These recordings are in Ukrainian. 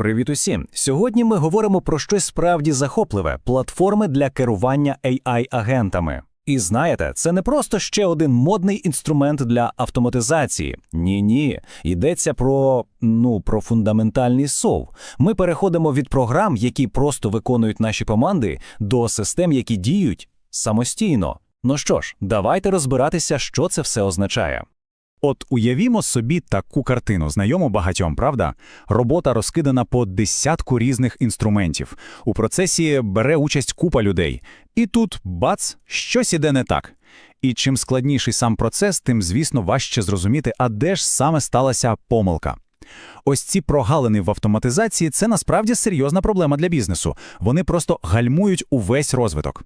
Привіт усім! Сьогодні ми говоримо про щось справді захопливе платформи для керування AI-агентами. І знаєте, це не просто ще один модний інструмент для автоматизації. Ні, ні, йдеться про ну про фундаментальний сов. Ми переходимо від програм, які просто виконують наші команди, до систем, які діють самостійно. Ну що ж, давайте розбиратися, що це все означає. От уявімо собі таку картину, знайому багатьом, правда? Робота розкидана по десятку різних інструментів. У процесі бере участь купа людей. І тут, бац, щось іде не так. І чим складніший сам процес, тим, звісно, важче зрозуміти, а де ж саме сталася помилка. Ось ці прогалини в автоматизації це насправді серйозна проблема для бізнесу. Вони просто гальмують увесь розвиток.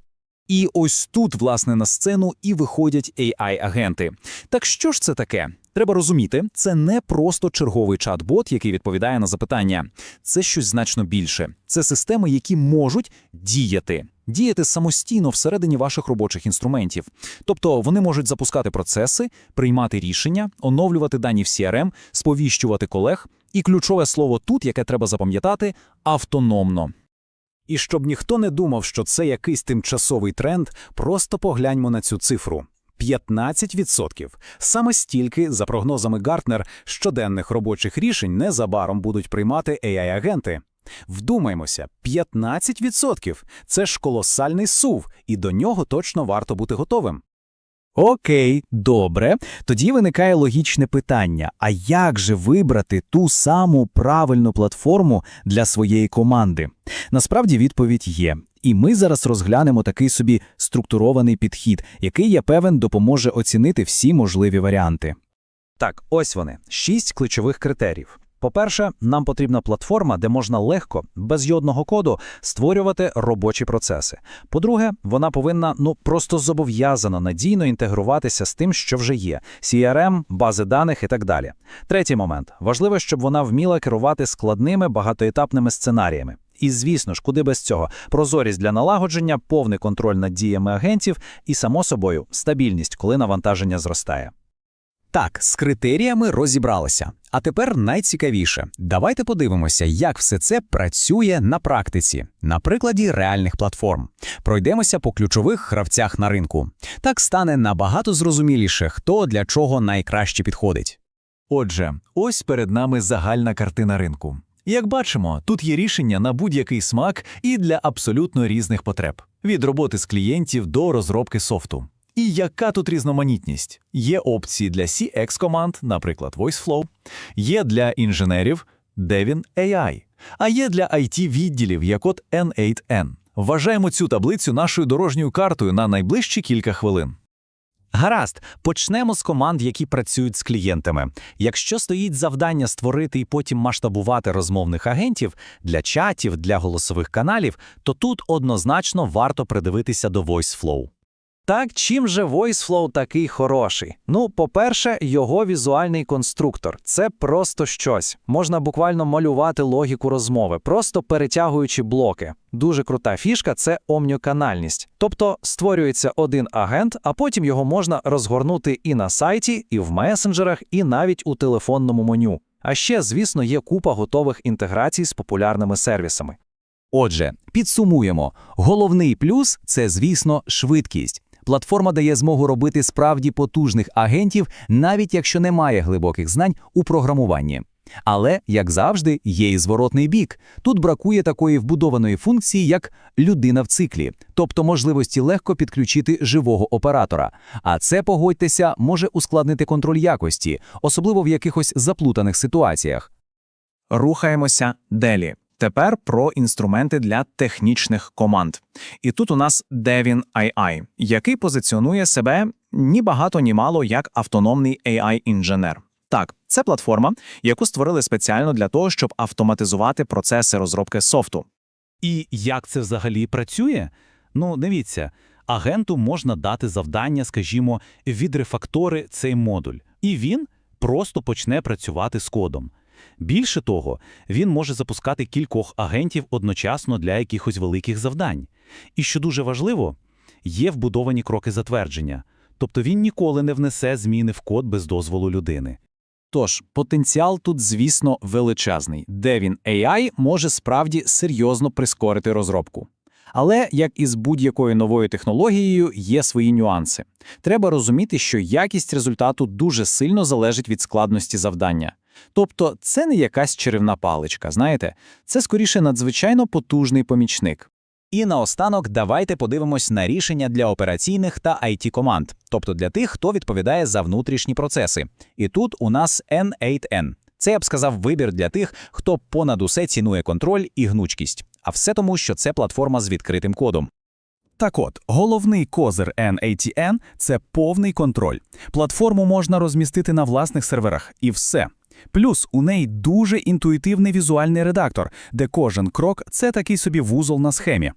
І ось тут, власне, на сцену і виходять AI-агенти. Так що ж це таке? Треба розуміти, це не просто черговий чат-бот, який відповідає на запитання. Це щось значно більше. Це системи, які можуть діяти. Діяти самостійно всередині ваших робочих інструментів. Тобто вони можуть запускати процеси, приймати рішення, оновлювати дані в CRM, сповіщувати колег. І ключове слово тут, яке треба запам'ятати автономно. І щоб ніхто не думав, що це якийсь тимчасовий тренд, просто погляньмо на цю цифру. 15%. Саме стільки, за прогнозами Гартнер, щоденних робочих рішень незабаром будуть приймати AI-агенти. Вдумаймося, 15%! Це ж колосальний сув, і до нього точно варто бути готовим. Окей, добре. Тоді виникає логічне питання: а як же вибрати ту саму правильну платформу для своєї команди? Насправді відповідь є. І ми зараз розглянемо такий собі структурований підхід, який, я певен, допоможе оцінити всі можливі варіанти. Так, ось вони шість ключових критеріїв. По-перше, нам потрібна платформа, де можна легко, без йодного коду, створювати робочі процеси. По-друге, вона повинна ну просто зобов'язано надійно інтегруватися з тим, що вже є: CRM, бази даних і так далі. Третій момент важливо, щоб вона вміла керувати складними багатоетапними сценаріями. І, звісно ж, куди без цього прозорість для налагодження, повний контроль над діями агентів і, само собою, стабільність, коли навантаження зростає. Так, з критеріями розібралися. А тепер найцікавіше. Давайте подивимося, як все це працює на практиці, на прикладі реальних платформ. Пройдемося по ключових гравцях на ринку. Так стане набагато зрозуміліше, хто для чого найкраще підходить. Отже, ось перед нами загальна картина ринку. Як бачимо, тут є рішення на будь-який смак і для абсолютно різних потреб: від роботи з клієнтів до розробки софту. І яка тут різноманітність? Є опції для CX команд, наприклад, VoiceFlow, є для інженерів Devin AI, а є для IT відділів, як от N8N. Вважаємо цю таблицю нашою дорожньою картою на найближчі кілька хвилин. Гаразд, почнемо з команд, які працюють з клієнтами. Якщо стоїть завдання створити і потім масштабувати розмовних агентів для чатів, для голосових каналів, то тут однозначно варто придивитися до VoiceFlow. Так, чим же VoiceFlow такий хороший? Ну, по-перше, його візуальний конструктор це просто щось. Можна буквально малювати логіку розмови, просто перетягуючи блоки. Дуже крута фішка це омніканальність. Тобто створюється один агент, а потім його можна розгорнути і на сайті, і в месенджерах, і навіть у телефонному меню. А ще, звісно, є купа готових інтеграцій з популярними сервісами. Отже, підсумуємо: головний плюс це, звісно, швидкість. Платформа дає змогу робити справді потужних агентів, навіть якщо немає глибоких знань у програмуванні. Але, як завжди, є і зворотний бік. Тут бракує такої вбудованої функції, як людина в циклі, тобто можливості легко підключити живого оператора. А це, погодьтеся, може ускладнити контроль якості, особливо в якихось заплутаних ситуаціях. Рухаємося далі. Тепер про інструменти для технічних команд. І тут у нас Devin AI, який позиціонує себе ні багато, ні мало як автономний AI-інженер. Так, це платформа, яку створили спеціально для того, щоб автоматизувати процеси розробки софту. І як це взагалі працює? Ну, дивіться, агенту можна дати завдання, скажімо, відрефактори цей модуль, і він просто почне працювати з кодом. Більше того, він може запускати кількох агентів одночасно для якихось великих завдань. І що дуже важливо, є вбудовані кроки затвердження, тобто він ніколи не внесе зміни в код без дозволу людини. Тож, потенціал тут, звісно, величезний, де він AI може справді серйозно прискорити розробку. Але, як і з будь-якою новою технологією, є свої нюанси. Треба розуміти, що якість результату дуже сильно залежить від складності завдання. Тобто це не якась чарівна паличка, знаєте, це скоріше надзвичайно потужний помічник. І наостанок давайте подивимось на рішення для операційних та IT команд, тобто для тих, хто відповідає за внутрішні процеси. І тут у нас N8N. Це я б сказав вибір для тих, хто понад усе цінує контроль і гнучкість. А все тому, що це платформа з відкритим кодом. Так от, головний козир N8N – це повний контроль. Платформу можна розмістити на власних серверах, і все. Плюс у неї дуже інтуїтивний візуальний редактор, де кожен крок – це такий собі вузол на схемі.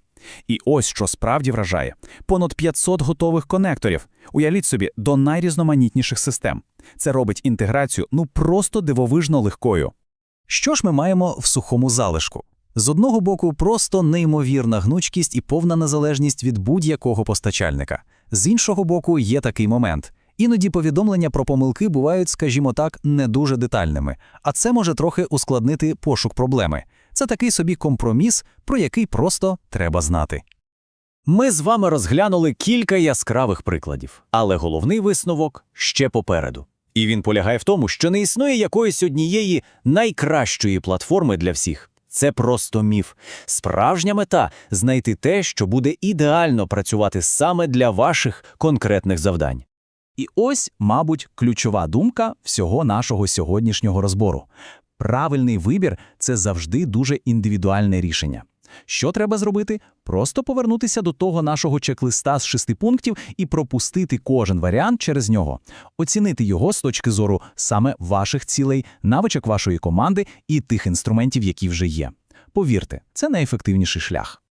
І ось що справді вражає. Понад 500 готових конекторів. Уявіть собі, до найрізноманітніших систем. Це робить інтеграцію ну просто дивовижно легкою. Що ж ми маємо в сухому залишку? З одного боку, просто неймовірна гнучкість і повна незалежність від будь-якого постачальника. З іншого боку, є такий момент. Іноді повідомлення про помилки бувають, скажімо так, не дуже детальними, а це може трохи ускладнити пошук проблеми. Це такий собі компроміс, про який просто треба знати. Ми з вами розглянули кілька яскравих прикладів, але головний висновок ще попереду. І він полягає в тому, що не існує якоїсь однієї найкращої платформи для всіх. Це просто міф. Справжня мета знайти те, що буде ідеально працювати саме для ваших конкретних завдань. І ось, мабуть, ключова думка всього нашого сьогоднішнього розбору. Правильний вибір – це завжди дуже індивідуальне рішення. Що треба зробити? Просто повернутися до того нашого чек-листа з шести пунктів і пропустити кожен варіант через нього, оцінити його з точки зору саме ваших цілей, навичок вашої команди і тих інструментів, які вже є. Повірте, це найефективніший шлях.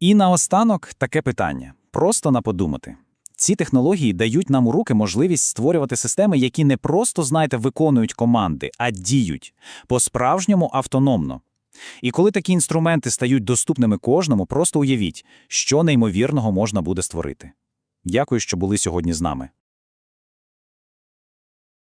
І наостанок таке питання. Просто на подумати. Ці технології дають нам у руки можливість створювати системи, які не просто, знаєте, виконують команди, а діють по-справжньому автономно. І коли такі інструменти стають доступними кожному, просто уявіть, що неймовірного можна буде створити. Дякую, що були сьогодні з нами.